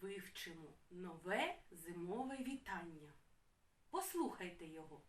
вивчимо нове зимове вітання. Послухайте його.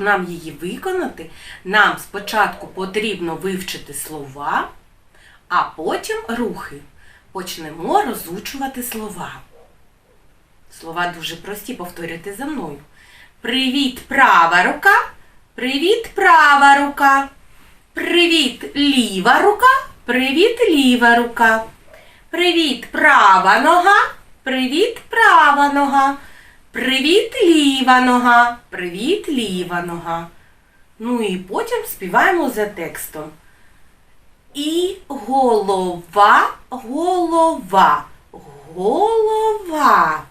Нам її виконати, нам спочатку потрібно вивчити слова, а потім рухи. Почнемо розучувати слова. Слова дуже прості, повторюйте за мною. Привіт, права рука. Привіт, права рука. Привіт, ліва рука. Привіт, ліва рука. Привіт, права нога. Привіт, права нога. Привіт, ліва нога. Привіт, ліва нога. Ну і потім співаємо за текстом. І голова, голова, голова.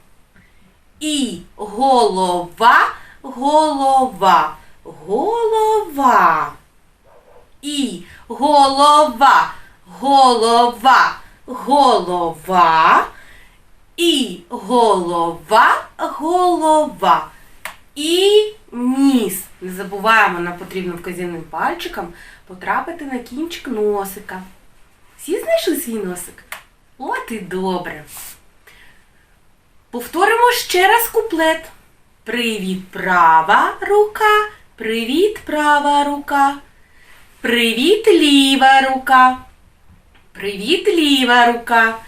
І голова, голова, голова. І голова, голова, голова. І голова, голова. І ніс. Не забуваємо, нам потрібно вказівним пальчиком потрапити на кінчик носика. Всі знайшли свій носик? От і добре. Повторимо ще раз куплет. Привіт, права рука. Привіт, права рука. Привіт, ліва рука. Привіт, ліва рука.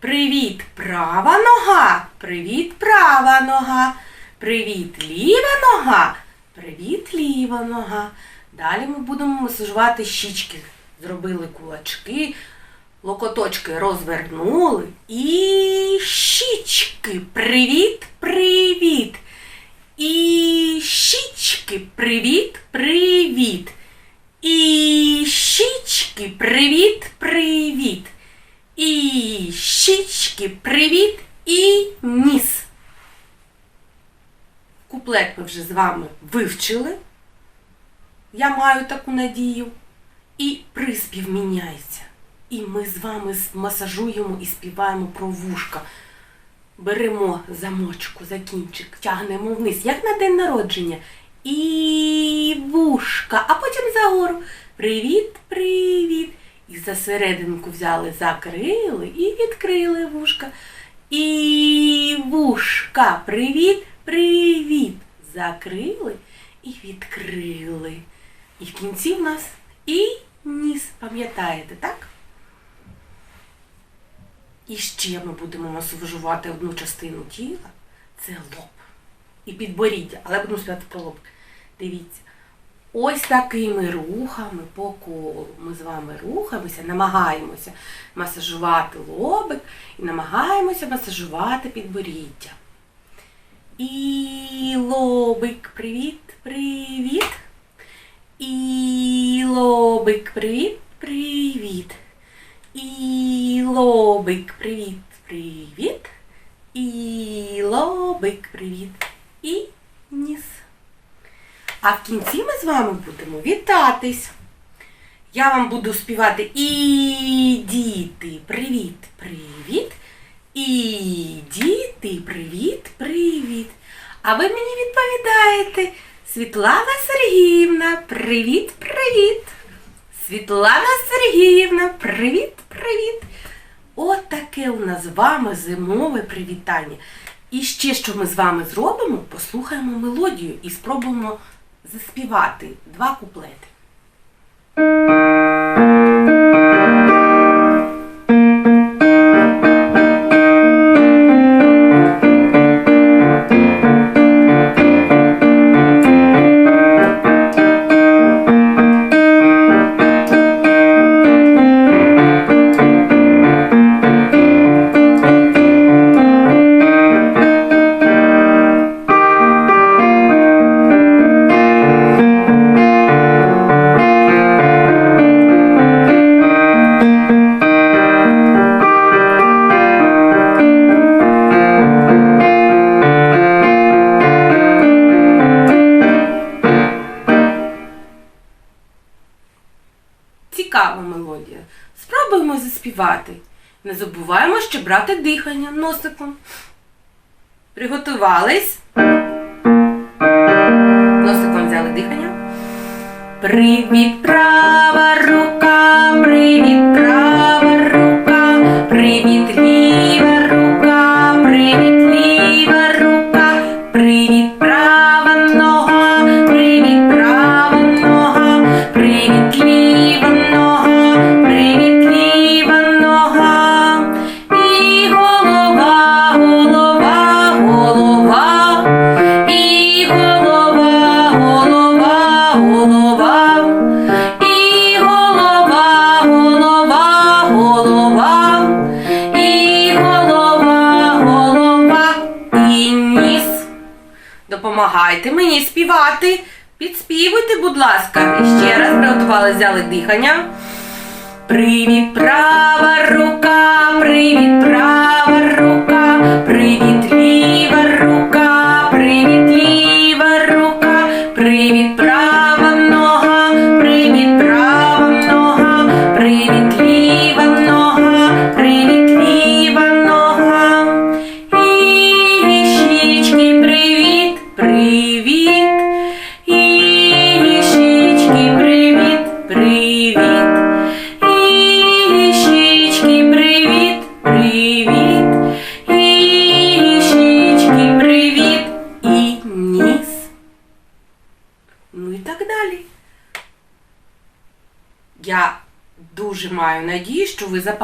Привіт, права нога. Привіт, права нога. Привіт, ліва нога. Привіт, ліва нога. Далі ми будемо масажувати щічки. Зробили кулачки, локоточки розвернули. І щічки. Привіт, привіт. І щічки. Привіт, привіт. І щічки. Привіт, привіт. І щічки, привіт і ніс. Куплет ми вже з вами вивчили. Я маю таку надію. І приспів міняється. І ми з вами масажуємо і співаємо про вушка. Беремо замочку, за кінчик, тягнемо вниз, як на день народження. І вушка, а потім загору. Привіт, І за серединку взяли, закрили і відкрили вушка. І вушка. Привіт, привіт. Закрили і відкрили. І в кінці в нас і ніс. Пам'ятаєте, так? І ще ми будемо масажувати одну частину тіла. Це лоб. І підборіддя. Але будемо співати про лоб. Дивіться. Ось такими рухами по колу ми з вами рухаємося, намагаємося масажувати лобик і намагаємося масажувати підборіддя. І лобик, привіт, привіт. І лобик, привіт, привіт. І лобик, привіт, привіт. І лобик, привіт. І ніс. А в кінці ми з вами будемо вітатись. Я вам буду співати і діти, привіт, привіт. І діти, привіт, привіт. А ви мені відповідаєте, Світлана Сергіївна, привіт, привіт. Світлана Сергіївна, привіт, привіт. От таке у нас з вами зимове привітання. І ще що ми з вами зробимо, послухаємо мелодію і спробуємо заспівати два куплети. Цікава мелодія. Спробуємо заспівати. Не забуваємо ще брати дихання носиком. Приготувались. Носиком взяли дихання. Привіт, права Давайте мені співати. Підспівуйте, будь ласка. І ще раз приготували, взяли дихання. Привіт, права рука, привіт, права рука, привіт, ліва рука, привіт, ліва рука, привіт, права.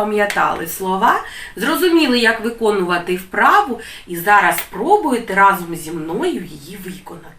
запам'ятали слова, зрозуміли, як виконувати вправу, і зараз спробуєте разом зі мною її виконати.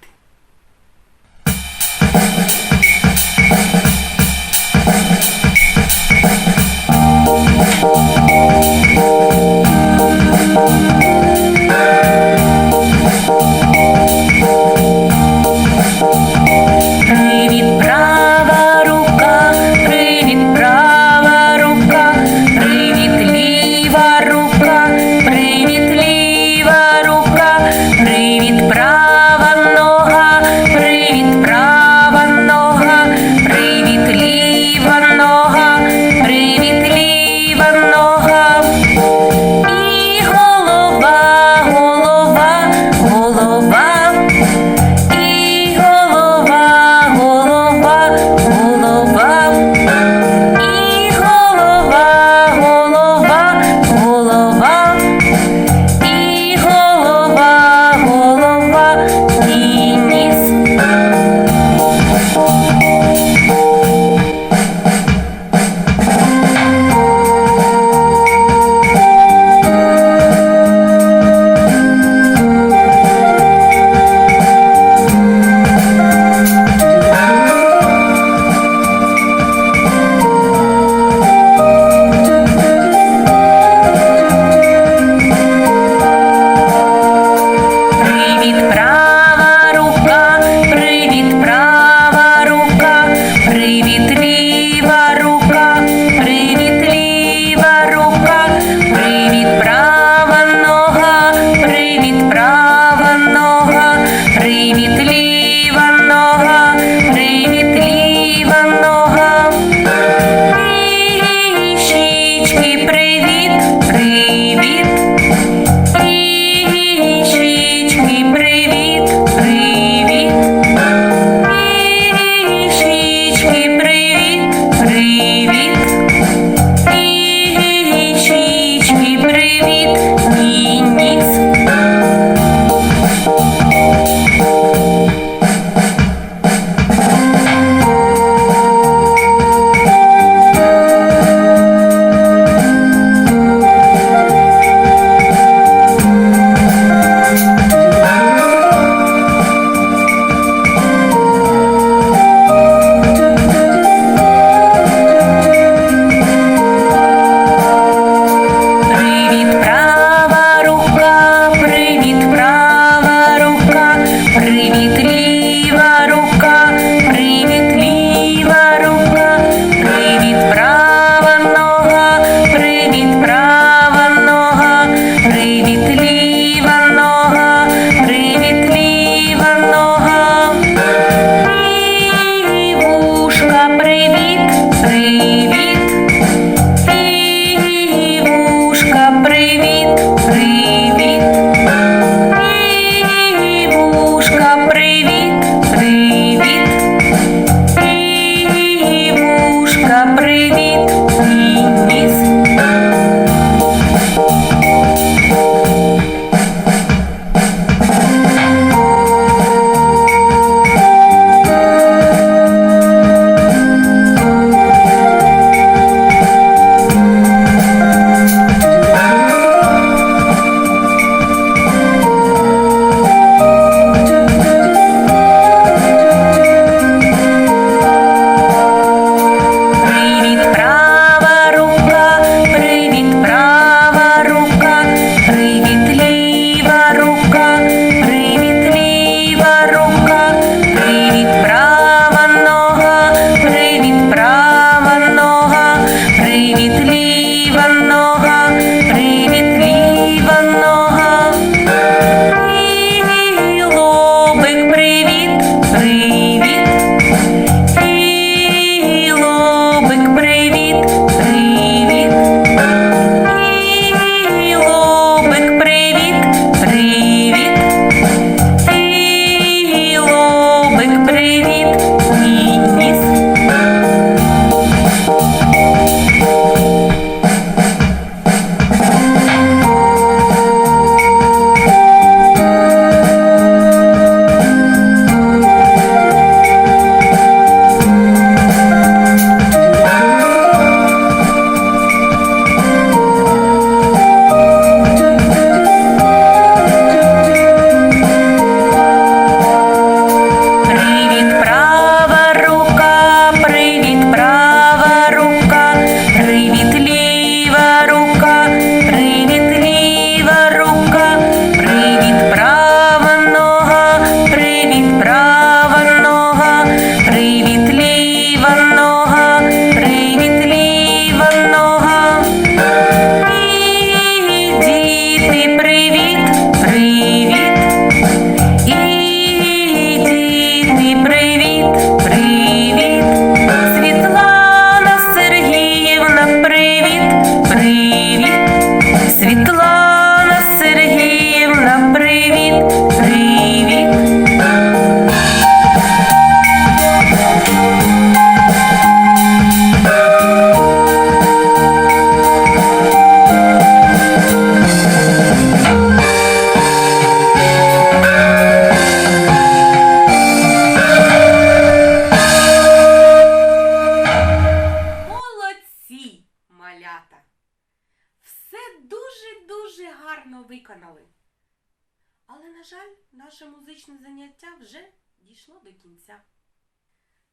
музичне заняття вже дійшло до кінця.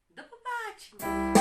До побачення!